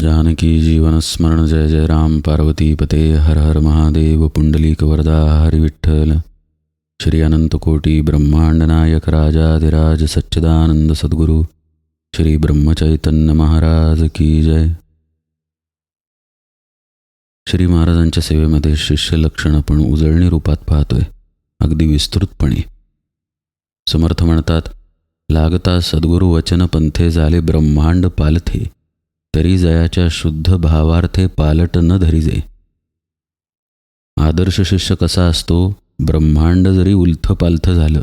जानकी जीवनस्मरण जय जय राम। पार्वती पते हर हर महादेव। पुंडलिक वरदा हरि विठ्ठल। श्री अनंतकोटी ब्रह्मांड नायक राजाधिराज सच्चिदानंद सद्गुरू। श्री ब्रह्मचैतन्य महाराज की जय। श्री महाराजांच्या सेवेमध्ये शिष्य लक्षण आपण उजळणी रूपात पाहतोय. अगदी विस्तृतपणे. समर्थ म्हणतात लागता सद्गुरु वचन पंथे झाले ब्रह्मांड पालथे. तरी जयाच्या शुद्ध भावार्थे पालट न धरिजे. आदर्श शिष्य कसा असतो ब्रह्मांड जरी उलथ पालथ झालं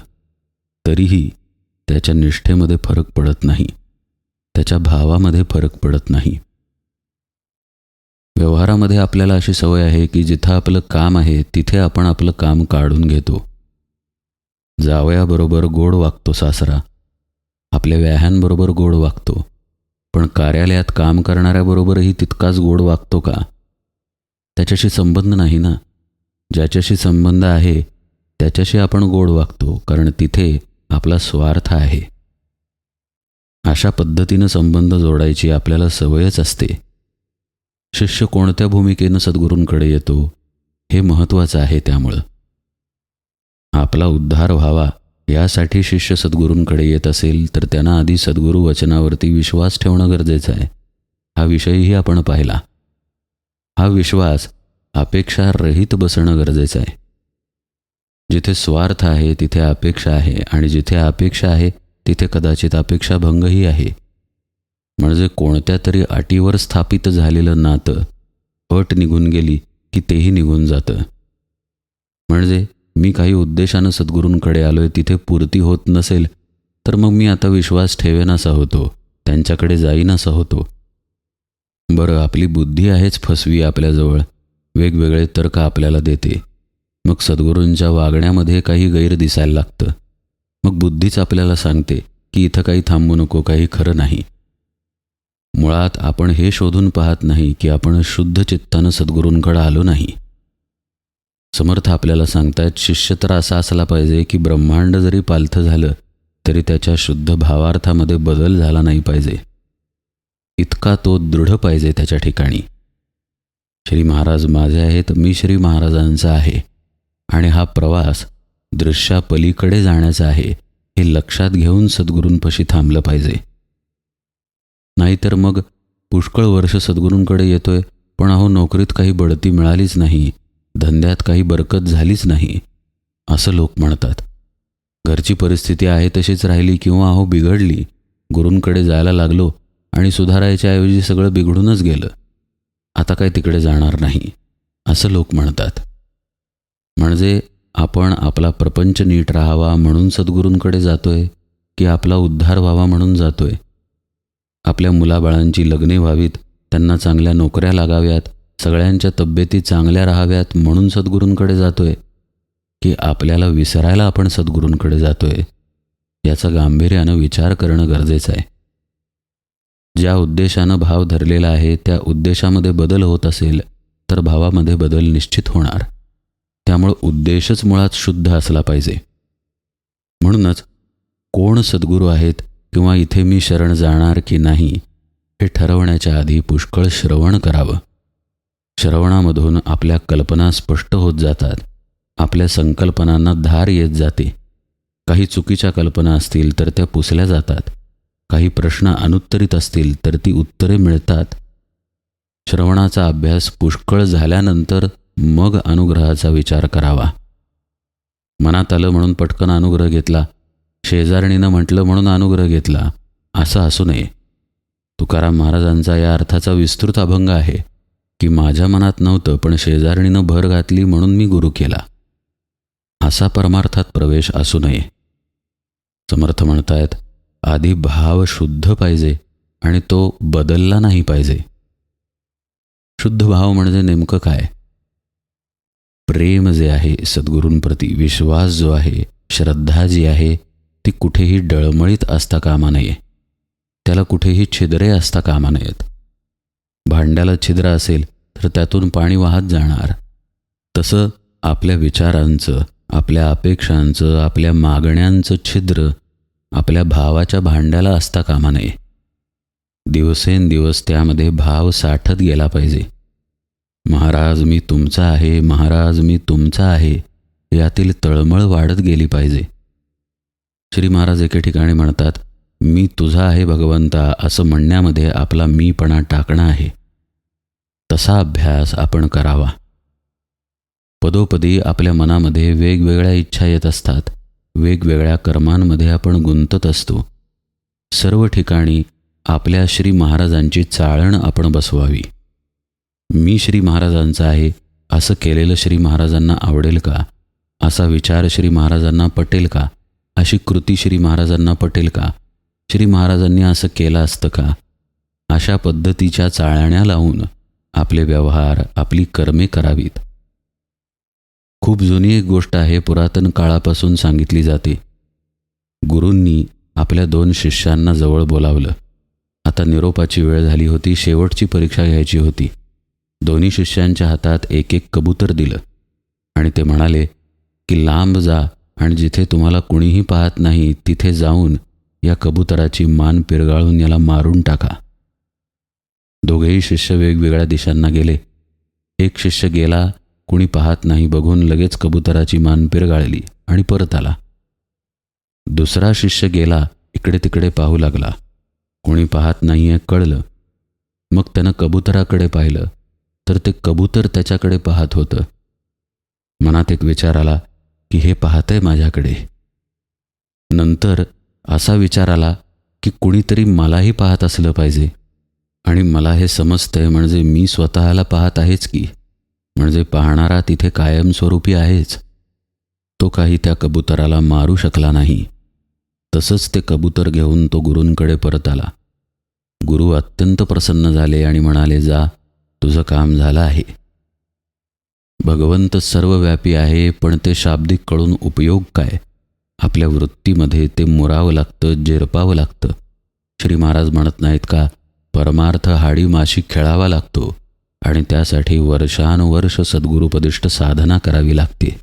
तरीही त्याच्या निष्ठेमध्ये फरक पडत नाही. त्याच्या भावामध्ये फरक पडत नाही. व्यवहारामध्ये आपल्याला अशी सवय आहे की जिथं आपलं काम आहे तिथे आपण आपलं काम काढून घेतो. जावयाबरोबर गोड वागतो सासरा. आपल्या व्याह्यांबरोबर गोड वागतो. पण कार्यालयात काम करणाऱ्याबरोबरही तितकाच गोड वागतो का? त्याच्याशी संबंध नाही ना? ज्याच्याशी संबंध आहे त्याच्याशी आपण गोड वागतो कारण तिथे आपला स्वार्थ आहे. अशा पद्धतीनं संबंध जोडायची आपल्याला सवयच असते. शिष्य कोणत्या भूमिकेनं सद्गुरूंकडे येतो हे महत्त्वाचं आहे त्यामुळं. आपला उद्धार व्हावा यासाठी शिष्य सद्गुरूंकडे येत असेल तर त्यांना आधी सद्गुरू वचनावरती विश्वास ठेवणं गरजेचं आहे. हा विषयही आपण पाहिला. हा विश्वास अपेक्षारहित बसणं गरजेचं आहे. जिथे स्वार्थ आहे तिथे अपेक्षा आहे आणि जिथे अपेक्षा आहे तिथे कदाचित अपेक्षाभंगही आहे. म्हणजे कोणत्या तरी अटीवर स्थापित झालेलं नातं अट निघून गेली की तेही निघून जातं. म्हणजे मी काही उद्देशानं सद्गुरूंकडे आलो आहे तिथे पूर्ती होत नसेल तर मग मी आता विश्वास ठेवेन असा होतो त्यांच्याकडे जाईन असा होतो. बरं आपली बुद्धी आहेच फसवी आपल्याजवळ वेगवेगळे तर्क आपल्याला देते. मग सद्गुरूंच्या वागण्यामध्ये काही गैर दिसायला लागतं. मग बुद्धीच आपल्याला सांगते की इथं काही थांबू नको काही खरं नाही. मुळात आपण हे शोधून पाहत नाही की आपण शुद्ध चित्तानं सद्गुरूंकडे आलो नाही. समर्थ आपल्याला सांगतायत शिष्य तर असा असला पाहिजे की ब्रह्मांड जरी पालथं झालं तरी त्याच्या शुद्ध भावार्थामध्ये बदल झाला नाही पाहिजे. इतका तो दृढ पाहिजे त्याच्या ठिकाणी. श्री महाराज माझे आहेत मी श्री महाराजांचा आहे. आणि हा प्रवास दृश्यापलीकडे जाण्याचा आहे हे लक्षात घेऊन सद्गुरूंपाशी थांबलं पाहिजे. नाहीतर मग पुष्कळ वर्ष सद्गुरूंकडे येतोय पण अहो नोकरीत काही बढती मिळालीच नाही. धंद्यात काही बरकत झालीच नाही असं लोक म्हणतात. घरची परिस्थिती आहे तशीच राहिली किंवा अहो बिघडली गुरूंकडे जायला लागलो आणि सुधारायच्या ऐवजी सगळं बिघडूनच गेलं. आता काय तिकडे जाणार नाही असं लोक म्हणतात. म्हणजे आपण आपला प्रपंच नीट राहावा म्हणून सद्गुरूंकडे जातोय की आपला उद्धार व्हावा म्हणून जातोय? आपल्या मुलाबाळांची लग्ने व्हावीत त्यांना चांगल्या नोकऱ्या लागाव्यात सगळ्यांच्या तब्येती चांगल्या राहाव्यात म्हणून सद्गुरूंकडे जातोय की आपल्याला विसरायला आपण सद्गुरूंकडे जातोय याचा गांभीर्यानं विचार करणं गरजेचं आहे. ज्या उद्देशानं भाव धरलेला आहे त्या उद्देशामध्ये बदल होत असेल तर भावामध्ये बदल निश्चित होणार. त्यामुळं उद्देशच मुळात शुद्ध असला पाहिजे. म्हणूनच कोण सद्गुरू आहेत किंवा इथे मी शरण जाणार की नाही हे ठरवण्याच्या आधी पुष्कळ श्रवण करावं. श्रवणामधून आपल्या कल्पना स्पष्ट होत जातात. आपल्या संकल्पनांना धार येत जाते. काही चुकीच्या कल्पना असतील तर त्या पुसल्या जातात. काही प्रश्न अनुत्तरित असतील तर ती उत्तरे मिळतात. श्रवणाचा अभ्यास पुष्कळ झाल्यानंतर मग अनुग्रहाचा विचार करावा. मनात आलं म्हणून पटकन अनुग्रह घेतला. शेजारणीनं म्हटलं म्हणून अनुग्रह घेतला. असं असू नये. तुकाराम महाराजांचा या अर्थाचा विस्तृत अभंग आहे. की माझ्या मनात नव्हतं पण शेजारणीनं भर घातली म्हणून मी गुरु केला. असा परमार्थात प्रवेश असू नये. समर्थ म्हणतायत आधी भाव शुद्ध पाहिजे आणि तो बदलला नाही पाहिजे. शुद्ध भाव म्हणजे नेमकं काय? प्रेम जे आहे सद्गुरूंप्रती विश्वास जो आहे श्रद्धा जी आहे ती कुठेही डळमळीत असता कामा नये. त्याला कुठेही छिद्रे असता कामा नयेत. भांड्याला छिद्र असेल तर त्यातून पाणी वाहत जाणार. तसं आपल्या विचारांचं आपल्या अपेक्षांचं आपल्या मागण्यांचं छिद्र आपल्या भावाच्या भांड्याला असता कामा नये दिवसेंदिवस त्यामध्ये भाव साठत गेला पाहिजे. महाराज मी तुमचा आहे महाराज मी तुमचा आहे यातील तळमळ वाढत गेली पाहिजे. श्री महाराज एके ठिकाणी म्हणतात मी तुझा आहे भगवंता असं म्हणण्यामध्ये आपला मीपणा टाकणं आहे. तसा अभ्यास आपण करावा. पदोपदी आपल्या मनामध्ये वेगवेगळ्या इच्छा येत असतात. वेगवेगळ्या कर्मांमध्ये आपण गुंतत असतो. सर्व ठिकाणी आपल्या श्री महाराजांची चाळण आपण बसवावी. मी श्री महाराजांचा आहे असं केलेलं श्री महाराजांना आवडेल का? असा विचार श्री महाराजांना पटेल का? अशी कृती श्री महाराजांना पटेल का? श्री महाराजांनी असं केलं असतं का? अशा पद्धतीच्या चाळण्या लावून आपले व्यवहार आपली कर्मे करावीत. खूप जुनी एक गोष्ट आहे पुरातन काळापासून सांगितली जाते. गुरूंनी आपल्या दोन शिष्यांना जवळ बोलावलं. आता निरोपाची वेळ झाली होती शेवटची परीक्षा घ्यायची होती. दोन्ही शिष्यांच्या हातात एक एक कबूतर दिलं. आणि ते म्हणाले की लांब जा आणि जिथे तुम्हाला कुणीही पाहत नाही तिथे जाऊन या कबुतराची मान पिरगाळून याला मारून टाका. दोघेही शिष्य वेगवेगळ्या दिशांना गेले. एक शिष्य गेला कुणी पाहत नाही बघून लगेच कबुतराची मान पिरगाळली आणि परत आला. दुसरा शिष्य गेला इकडे तिकडे पाहू लागला. कोणी पाहत नाहीये कळलं. मग त्यानं कबुतराकडे पाहिलं तर ते कबूतर त्याच्याकडे पाहत होतं. मनात एक विचार आला की हे पाहतंय माझ्याकडे. नंतर असा विचार आला की कुणीतरी मलाही पाहत असलं पाहिजे. आणि मला हे समजतंय म्हणजे मी स्वतःला पाहत आहेच की म्हणजे पाहणारा तिथे कायमस्वरूपी आहेच. तो काही त्या कबुतराला मारू शकला नाही. तसंच ते कबूतर घेऊन तो गुरूंकडे परत आला. गुरु अत्यंत प्रसन्न झाले आणि म्हणाले जा तुझं काम झालं आहे. भगवंत सर्वव्यापी आहे पण ते शाब्दिक कळून उपयोग काय? आपल्या वृत्तीमध्ये ते मुरावं लागतं झेरपावं लागतं. श्री महाराज म्हणत नाहीत का परमार्थ हाडी माशी खेळावा लागतो आणि त्यासाठी वर्षानुवर्ष सद्गुरुपदिष्ट साधना करावी लागते.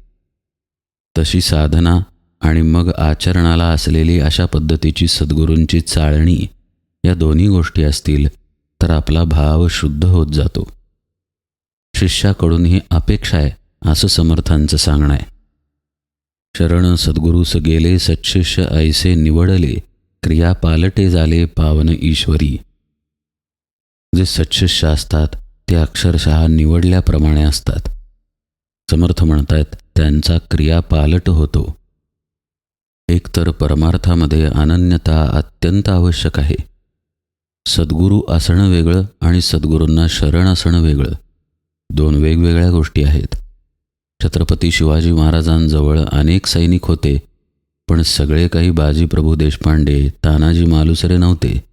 तशी साधना आणि मग आचरणाला असलेली अशा पद्धतीची सद्गुरूंची चाळणी या दोन्ही गोष्टी असतील तर आपला भाव शुद्ध होत जातो. शिष्याकडून ही अपेक्षा आहे असं समर्थांचं सांगणं आहे. शरण सद्गुरूस गेले सच्छिष्य ऐसे निवडले क्रिया पालटे झाले पावन ईश्वरी. जे सच्छिष्य असतात ते अक्षरशः निवडल्याप्रमाणे असतात. समर्थ म्हणतायत त्यांचा क्रिया पालट होतो. एकतर परमार्थामध्ये अनन्यता अत्यंत आवश्यक आहे. सद्गुरू असणं वेगळं आणि सद्गुरूंना शरण असणं वेगळं. दोन वेगवेगळ्या गोष्टी आहेत. छत्रपती शिवाजी महाराजांजवळ अनेक सैनिक होते पण सगळे काही बाजीप्रभू देशपांडे तानाजी मालुसरे नव्हते.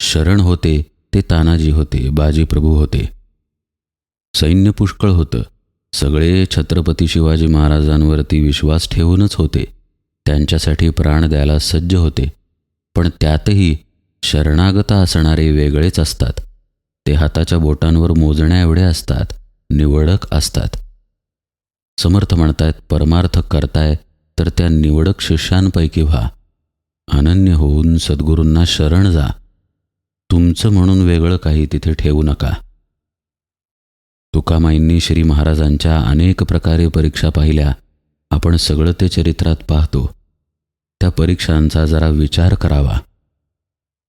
शरण होते ते तानाजी होते बाजीप्रभू होते. सैन्य पुष्कळ होतं. सगळे छत्रपती शिवाजी महाराजांवरती विश्वास ठेवूनच होते. त्यांच्यासाठी प्राण द्यायला सज्ज होते. पण त्यातही शरणागत असणारे वेगळेच असतात. ते हाताच्या बोटांवर मोजण्याएवढे असतात निवडक असतात. समर्थ म्हणतायत परमार्थ करताय तर त्या निवडक शिष्यांपैकी व्हा. अनन्य होऊन सद्गुरूंना शरण जा. तुमचं म्हणून वेगळं काही तिथे ठेवू नका. तुकामाईंनी श्री महाराजांच्या अनेक प्रकारे परीक्षा पाहिल्या. आपण सगळं ते चरित्रात पाहतो. त्या परीक्षांचा जरा विचार करावा.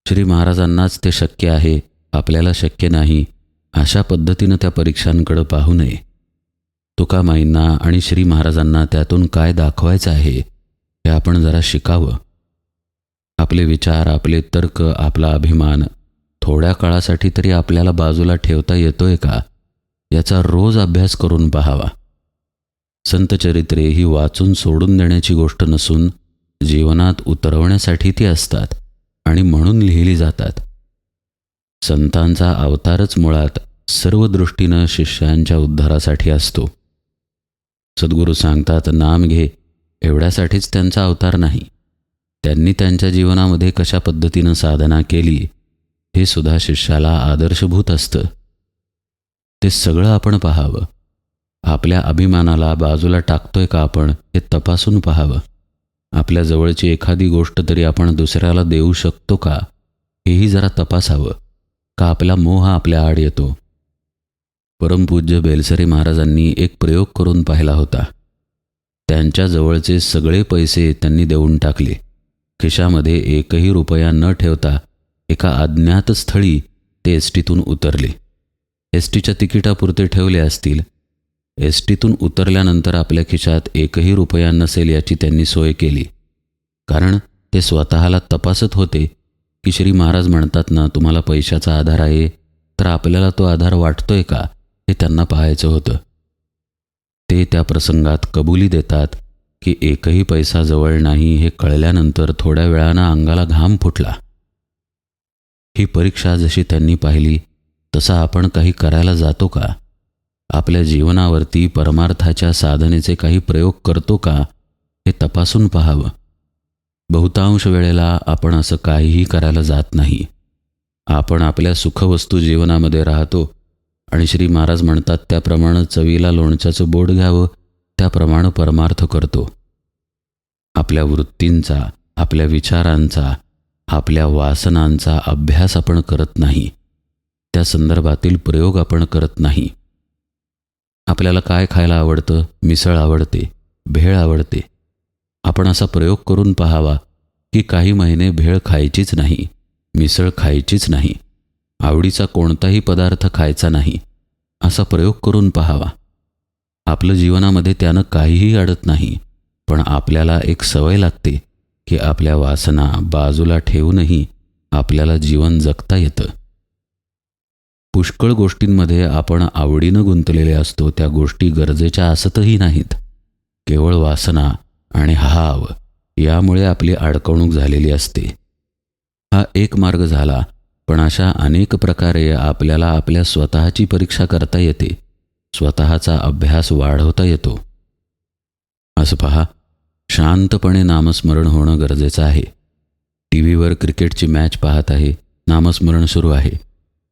श्री महाराजांनाच ते शक्य आहे आपल्याला शक्य नाही अशा पद्धतीनं त्या परीक्षांकडं पाहू नये. तुकामाईंना आणि श्री महाराजांना त्यातून काय दाखवायचं आहे हे आपण जरा शिकावं. आपले विचार आपले तर्क आपला अभिमान थोड्या काळासाठी तरी आपल्याला बाजूला ठेवता येतोय का? याचा रोज अभ्यास करून पहावा. संतचरित्रे ही वाचून सोडून देण्याची गोष्ट नसून जीवनात उतरवण्यासाठी ती असतात आणि म्हणून लिहिली जातात. संतांचा अवतारच मुळात सर्व दृष्टीनं शिष्यांच्या उद्धारासाठी असतो. सद्गुरू सांगतात नाम घे एवढ्यासाठीच त्यांचा अवतार नाही. त्यांनी त्यांच्या जीवनामध्ये कशा पद्धतीनं साधना केली हे सुद्धा शिष्याला आदर्शभूत असतं. ते सगळं आपण पाहावं. आपल्या अभिमानाला बाजूला टाकतोय का आपण हे तपासून पाहावं. आपल्या जवळची एखादी गोष्ट तरी आपण दुसऱ्याला देऊ शकतो का हेही जरा तपासावं का आपला मोह आपल्या आड येतो. परमपूज्य बेलसरे महाराजांनी एक प्रयोग करून पाहिला होता. त्यांच्या जवळचे सगळे पैसे त्यांनी देऊन टाकले. खिशामध्ये एकही रुपया न ठेवता एका अज्ञात स्थळी ते एस टीतून उतरले. एस टीच्या तिकिटापुरते ठेवले असतील. एस टीतून उतरल्यानंतर आपल्या खिशात एकही रुपया नसेल याची त्यांनी सोय केली. कारण ते स्वतःला तपासत होते की श्री महाराज म्हणतात ना तुम्हाला पैशाचा आधार आहे तर आपल्याला तो आधार वाटतोय का हे त्यांना पाहायचं होतं. ते त्या प्रसंगात कबुली देतात की एकही पैसा जवळ नाही हे कळल्यानंतर थोड्या वेळानं अंगाला घाम फुटला. ही परीक्षा जशी त्यांनी पाहिली तसा आपण काही करायला जातो का? आपल्या जीवनावरती परमार्थाच्या साधनेचे काही प्रयोग करतो का? हे तपासून पाहावं. बहुतांश वेळेला आपण असं काहीही करायला जात नाही. आपण आपल्या सुखवस्तू जीवनामध्ये राहतो आणि श्री महाराज म्हणतात त्याप्रमाणे चवीला लोणच्याचं बोट घ्यावं त्याप्रमाणे परमार्थ करतो. आपल्या वृत्तींचा आपल्या विचारांचा आपल्या वासनांचा अभ्यास आपण करत नाही. त्या संदर्भातील प्रयोग आपण करत नाही. आपल्याला काय खायला आवडतं? मिसळ आवडते. भेळ आवडते. आपण असा प्रयोग करून पाहावा की काही महिने भेळ खायचीच नाही मिसळ खायचीच नाही आवडीचा कोणताही पदार्थ खायचा नाही असा प्रयोग करून पाहावा. आपलं जीवनामध्ये त्यानं काहीही अडत नाही पण आपल्याला एक सवय लागते की आपल्या वासना बाजूला ठेवूनही आपल्याला जीवन जगता येतं. पुष्कळ गोष्टींमध्ये आपण आवडीनं गुंतलेले असतो त्या गोष्टी गरजेच्या असतही नाहीत. केवळ वासना आणि हाव यामुळे आपली अडकवणूक झालेली असते. हा एक मार्ग झाला पण अशा अनेक प्रकारे आपल्याला आपल्या स्वतःची परीक्षा करता येते. स्वतःचा अभ्यास वाढवता येतो. असं पहा शांतपणे नामस्मरण होणं गरजेचं आहे. टी व्हीवर क्रिकेटची मॅच पाहत आहे नामस्मरण सुरू आहे.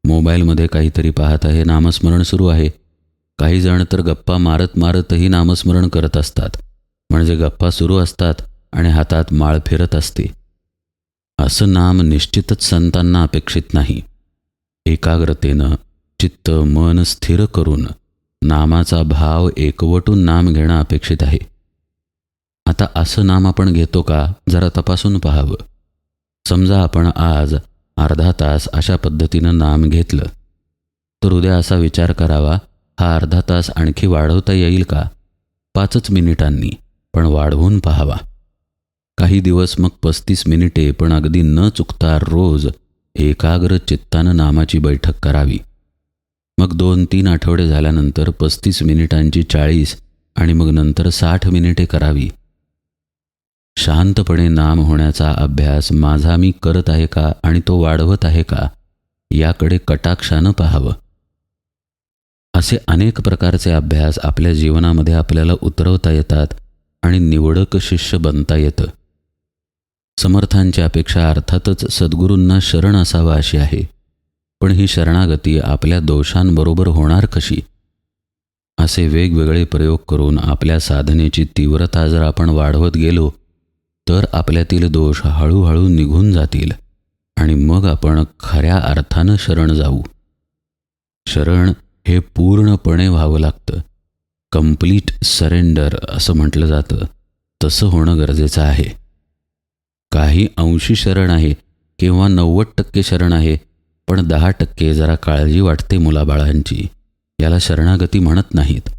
मोबाईलमध्ये काहीतरी पाहत आहे नामस्मरण सुरू आहे. काही जण तर गप्पा मारत मारतही नामस्मरण करत असतात. म्हणजे गप्पा सुरू असतात आणि हातात माळ फिरत असते. असं नाम निश्चितच संतांना अपेक्षित नाही. एकाग्रतेनं चित्त मन स्थिर करून नामाचा भाव एकवटून नाम घेणं अपेक्षित आहे. आता असं नाम आपण घेतो का? जरा तपासून पाहावं. समजा आपण आज अर्धा तास अशा पद्धतीनं नाम घेतलं. तर उद्या असा विचार करावा हा अर्धा तास आणखी वाढवता येईल का? पाचच मिनिटांनी पण वाढवून पाहावा. काही दिवस मग पस्तीस मिनिटे पण अगदी न चुकता रोज एकाग्र चित्तानं नामाची बैठक करावी. मग दोन तीन आठवडे झाल्यानंतर पस्तीस मिनिटांची चाळीस आणि मग नंतर साठ मिनिटे करावी. शांतपणे नाम होण्याचा अभ्यास माझा मी करत आहे का आणि तो वाढवत आहे का याकडे कटाक्षानं पाहावं. असे अनेक प्रकारचे अभ्यास आपल्या जीवनामध्ये आपल्याला उतरवता येतात आणि निवडक शिष्य बनता येतं. समर्थांची अपेक्षा अर्थातच सद्गुरूंना शरण असावा अशी आहे पण ही शरणागती आपल्या दोषांबरोबर होणार कशी? असे वेगवेगळे प्रयोग करून आपल्या साधनेची तीव्रता जर आपण वाढवत गेलो तर आपल्यातील दोष हळूहळू निघून जातील आणि मग आपण खऱ्या अर्थानं शरण जाऊ. शरण हे पूर्णपणे व्हावं लागतं. कंप्लीट सरेंडर असं म्हटलं जातं. तसं होणं गरजेचं आहे. काही अंशी शरण आहे किंवा नव्वद टक्के शरण आहे पण दहा टक्के जरा काळजी वाटते मुलाबाळांची. याला शरणागती म्हणत नाहीत.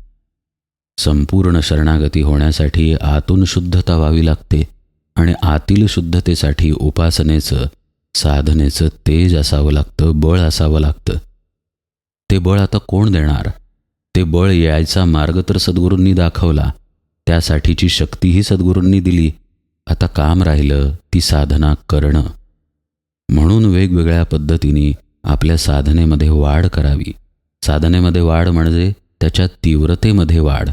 संपूर्ण शरणागती होण्यासाठी आतून शुद्धता व्हावी लागते. आणि आतील शुद्धतेसाठी उपासनेचं साधनेचं तेज असावं लागतं बळ असावं लागतं. ते बळ आता कोण देणार? ते बळ यायचा मार्ग तर सद्गुरूंनी दाखवला. त्यासाठीची शक्तीही सद्गुरूंनी दिली. आता काम राहिलं ती साधना करणं. म्हणून वेगवेगळ्या पद्धतीने आपल्या साधनेमध्ये वाढ करावी. साधनेमध्ये वाढ म्हणजे त्याच्या तीव्रतेमध्ये वाढ.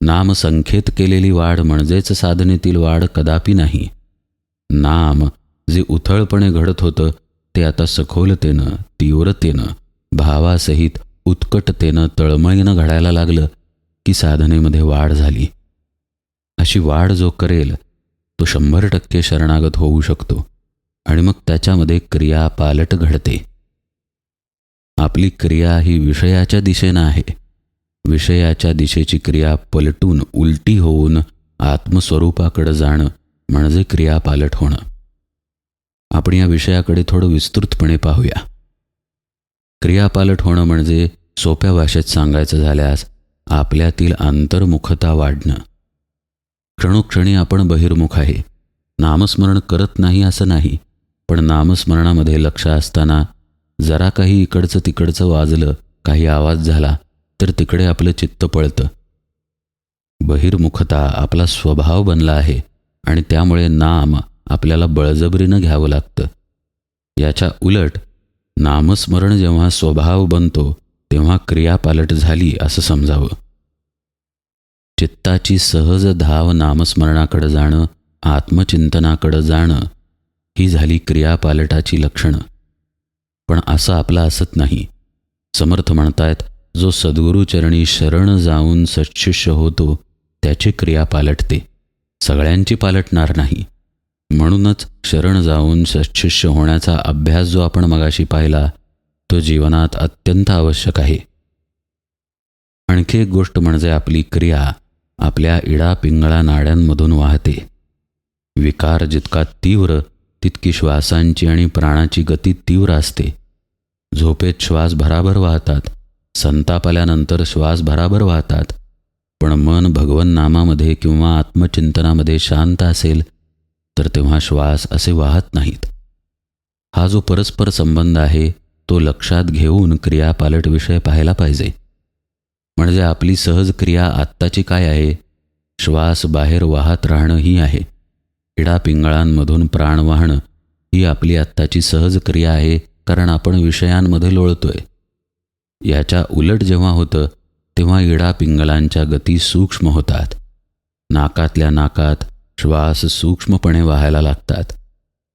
नामसंख्येत केलेली वाढ म्हणजेच साधनेतील वाढ कदापि नाही. नाम जे उथळपणे घडत होतं ते आता सखोलतेनं तीव्रतेनं भावासहित उत्कटतेनं तळमळीनं घडायला लागलं की साधनेमध्ये वाढ झाली. अशी वाढ जो करेल तो शंभर टक्के शरणागत होऊ शकतो आणि मग त्याच्यामध्ये क्रिया पालट घडते. आपली क्रिया ही विषयाच्या दिशेनं आहे. विषयाच्या दिशेची क्रिया पलटून उलटी होऊन आत्मस्वरूपाकडे जाणं म्हणजे क्रिया पालट होणं. आपण या विषयाकडे थोडं विस्तृतपणे पाहूया. क्रियापालट होणं म्हणजे सोप्या भाषेत सांगायचं झाल्यास आपल्यातील अंतर्मुखता वाढणं. क्षणोक्षणी आपण बहिर्मुख आहे. नामस्मरण करत नाही असं नाही पण नामस्मरणामध्ये लक्ष असताना जरा काही इकडचं तिकडचं वाजलं काही आवाज झाला तर तिकडे आपलं चित्त पळतं. बहिर्मुखता आपला स्वभाव बनला आहे आणि त्यामुळे नाम आपल्याला बळजबरीनं घ्यावं लागतं. याच्या उलट नामस्मरण जेव्हा स्वभाव बनतो तेव्हा क्रियापालट झाली असं समजावं. चित्ताची सहज धाव नामस्मरणाकडं जाणं आत्मचिंतनाकडं जाणं ही झाली क्रियापालटाची लक्षणं. पण असं आपलं असत नाही. समर्थ म्हणतायत जो सद्गुरूचरणी शरण जाऊन सच्छिष्य होतो त्याची क्रिया पालटते. सगळ्यांची पालटणार नाही. म्हणूनच शरण जाऊन सच्छिष्य होण्याचा अभ्यास जो आपण मगाशी पाहिला तो जीवनात अत्यंत आवश्यक आहे. आणखी एक गोष्ट म्हणजे आपली क्रिया आपल्या इडा पिंगळा नाड्यांमधून वाहते. विकार जितका तीव्र तितकी श्वासांची आणि प्राणाची गती तीव्र असते. झोपेत श्वास भराभर वाहतात. संताप आल्यानंतर श्वास भराभर वाहतात. पण मन भगवन नामामध्ये किंवा आत्मचिंतनामध्ये शांत असेल तर तेव्हा श्वास असे वाहत नाहीत. हा जो परस्पर संबंध आहे तो लक्षात घेऊन क्रियापालट विषय पाहायला पाहिजे. म्हणजे आपली सहज क्रिया आत्ताची काय आहे? श्वास बाहेर वाहत राहणं ही आहे. पिंगळांमधून प्राण वाहणं ही आपली आत्ताची सहज क्रिया आहे कारण आपण विषयांमध्ये लोळतोय. याच्या उलट जेव्हा होतं तेव्हा इडा पिंगलांच्या गती सूक्ष्म होतात. नाकातल्या नाकात श्वास सूक्ष्मपणे वाहायला लागतात.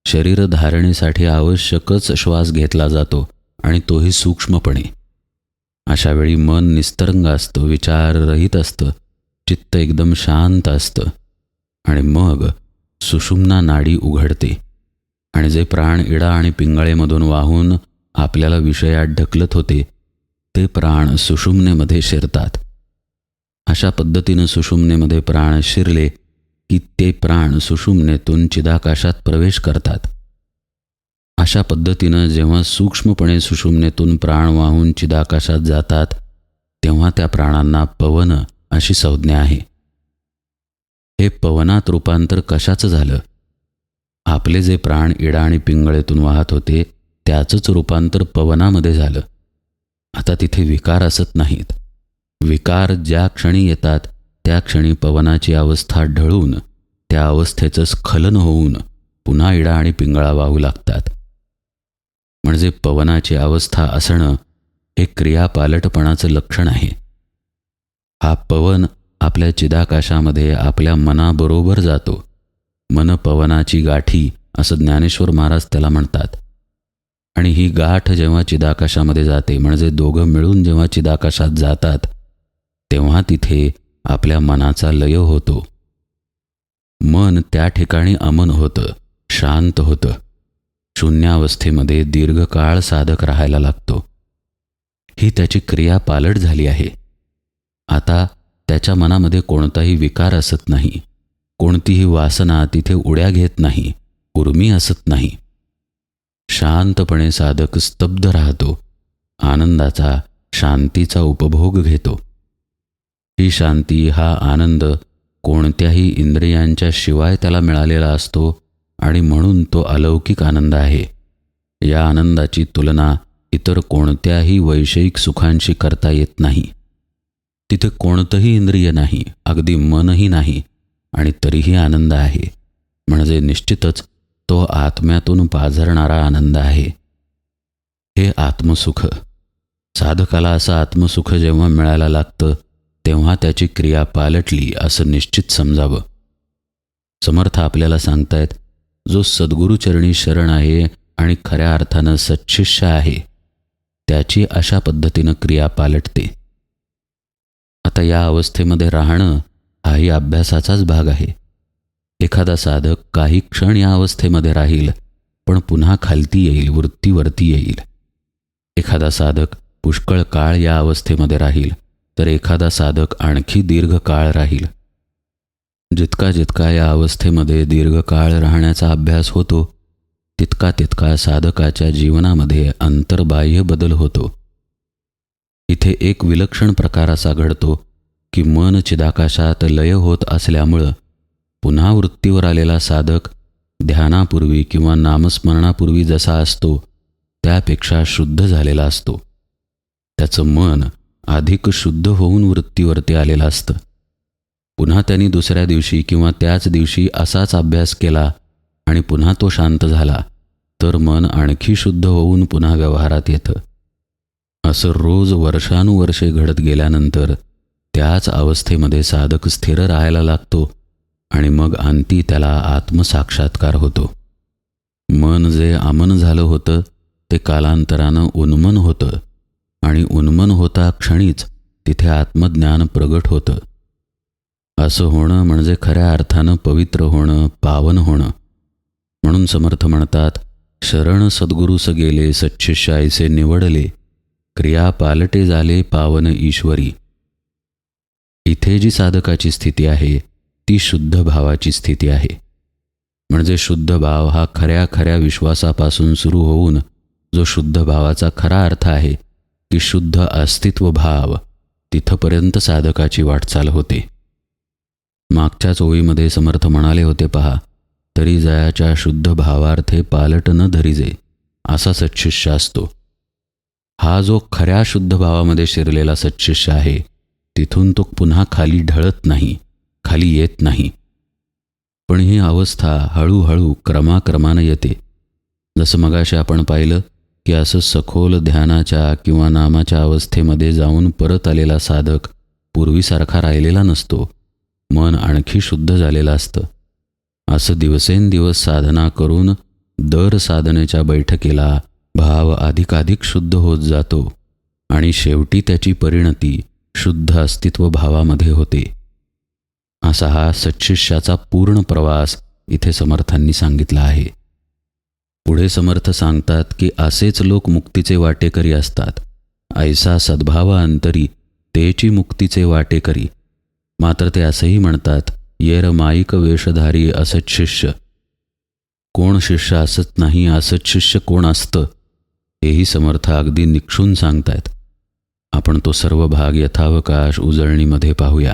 शरीर धारणेसाठी आवश्यकच श्वास घेतला जातो आणि तोही सूक्ष्मपणे. अशावेळी मन निस्तरंग असतं विचाररहित असतं चित्त एकदम शांत असतं. आणि मग सुषुम्ना नाडी उघडते. आणि जे प्राण इडा आणि पिंगळेमधून वाहून आपल्याला विषयात ढकलत होते ते प्राण सुषुम्नेमध्ये शिरतात. अशा पद्धतीनं सुषुम्नेमध्ये प्राण शिरले की ते प्राण सुषुम्नेतून चिदाकाशात प्रवेश करतात. अशा पद्धतीनं जेव्हा सूक्ष्मपणे सुषुम्नेतून प्राण वाहून चिदाकाशात जातात तेव्हा त्या प्राणांना पवन अशी संज्ञा आहे. हे पवनात रूपांतर कशाचं झालं? आपले जे प्राण इडा आणि पिंगळेतून वाहत होते त्याचंच रूपांतर पवनामध्ये झालं. आता तिथे विकार असत नाहीत. विकार ज्या क्षणी येतात त्या क्षणी पवनाची अवस्था ढळून त्या अवस्थेचं स्खलन होऊन पुन्हा इडा आणि पिंगळा वाहू लागतात. म्हणजे पवनाची अवस्था असणं हे क्रियापालटपणाचं लक्षण आहे. हा पवन आपल्या चिदाकाशामध्ये आपल्या मनाबरोबर जातो. मन पवनाची गाठी असं ज्ञानेश्वर महाराज त्याला म्हणतात. आणि ही गाठ जेव्हा चिदाकाशामध्ये जाते म्हणजे दोघं मिळून जेव्हा चिदाकाशात जातात तेव्हा तिथे आपल्या मनाचा लय होतो. मन त्या ठिकाणी अमन होतं शांत होतं. शून्यावस्थेमध्ये दीर्घकाळ साधक राहायला लागतो. ही त्याची क्रिया पालट झाली आहे. आता त्याच्या मनामध्ये कोणताही विकार असत नाही. कोणतीही वासना तिथे उड्या घेत नाही. उर्मी असत नाही. शांतपणे साधक स्तब्ध राहतो. आनंदाचा शांतीचा उपभोग घेतो. ही शांती हा आनंद कोणत्याही इंद्रियांच्या शिवाय त्याला मिळालेला असतो आणि म्हणून तो अलौकिक आनंद आहे. या आनंदाची तुलना इतर कोणत्याही वैषयिक सुखांशी करता येत नाही. तिथे कोणतंही इंद्रिय नाही अगदी मनही नाही आणि तरीही आनंद आहे. म्हणजे निश्चितच तो आत्म्यातून पाझरणारा आनंद आहे. हे आत्मसुख. साधकाला असं आत्मसुख जेव्हा मिळायला लागतं तेव्हा त्याची क्रिया पालटली असं निश्चित समजावं. समर्थ आपल्याला सांगतायत जो सद्गुरूचरणी शरण आहे आणि खऱ्या अर्थानं सच्छिष्य आहे त्याची अशा पद्धतीनं क्रिया पालटते. आता या अवस्थेमध्ये राहणं हाही अभ्यासाचाच भाग आहे. एखादा साधक काही क्षण या अवस्थेमध्ये राहील पण पुन्हा खालती येईल वृत्तीवरती येईल. एखादा साधक पुष्कळ काळ या अवस्थेमध्ये राहील तर एखादा साधक आणखी दीर्घ काळ राहील. जितका जितका या अवस्थेमध्ये दीर्घकाळ राहण्याचा अभ्यास होतो तितका तितका साधकाच्या जीवनामध्ये अंतर्बाह्य बदल होतो. इथे एक विलक्षण प्रकार असा घडतो की मन चिदाकाशात लय होत असल्यामुळं पुन्हा वृत्तीवर आलेला साधक ध्यानापूर्वी किंवा नामस्मरणापूर्वी जसा असतो त्यापेक्षा शुद्ध झालेला असतो. त्याचं मन अधिक शुद्ध होऊन वृत्तीवरती आलेलं असतं. पुन्हा त्यांनी दुसऱ्या दिवशी किंवा त्याच दिवशी असाच अभ्यास केला आणि पुन्हा तो शांत झाला तर मन आणखी शुद्ध होऊन पुन्हा व्यवहारात येतं. असं रोज वर्षानुवर्षे घडत गेल्यानंतर त्याच अवस्थेमध्ये साधक स्थिर राहायला लागतो आणि मग अंती त्याला आत्मसाक्षात्कार होतो. मन जे आमन झालं होतं ते कालांतरानं उन्मन होतं. आणि उन्मन होता क्षणीच तिथे आत्मज्ञान प्रगट होतं. असं होणं म्हणजे खऱ्या अर्थानं पवित्र होणं पावन होणं. म्हणून समर्थ म्हणतात शरण सद्गुरूस गेले सच्छिष्य निवडले क्रिया पालटे झाले पावन ईश्वरी. इथे जी साधकाची स्थिती आहे ती शुद्ध भावाची स्थिती आहे. म्हणजे शुद्ध भाव हा खऱ्या खऱ्या विश्वासापासून सुरू होऊन जो शुद्ध भावाचा खरा अर्थ आहे की शुद्ध अस्तित्व भाव तिथपर्यंत साधकाची वाटचाल होते. मागच्याच ओळीमध्ये समर्थ म्हणाले होते पहा तरी जयाच्या शुद्ध भावार्थे पालट न धरिजे असा सच्छिष्य असतो. हा जो खऱ्या शुद्ध भावामध्ये शिरलेला सच्छिष्य आहे तिथून तो पुन्हा खाली ढळत नाही. खाली येत नाही. पण ही अवस्था हळूहळू क्रमाक्रमानं येते. जसं मगाशी आपण पाहिलं की असं सखोल ध्यानाच्या किंवा नामाच्या अवस्थेमध्ये जाऊन परत आलेला साधक पूर्वीसारखा राहिलेला नसतो. मन आणखी शुद्ध झालेलं असतं. असं दिवसेंदिवस साधना करून दर साधनेच्या बैठकीला भाव अधिकाधिक शुद्ध होत जातो आणि शेवटी त्याची परिणती शुद्ध अस्तित्व भावामध्ये होते. असा हा सच्छिष्याचा पूर्ण प्रवास इथे समर्थांनी सांगितला आहे. पुढे समर्थ सांगतात की असेच लोक मुक्तीचे वाटेकरी असतात. ऐसा सद्भावा अंतरी तेची मुक्तीचे वाटेकरी. मात्र ते असंही म्हणतात येर माईक वेषधारी असत शिष्य. कोण शिष्य असत नाही असत शिष्य कोण असतं? हेही समर्थ अगदी निक्षून सांगतायत. आपण तो सर्व भाग यथावकाश उजळणीमध्ये पाहूया.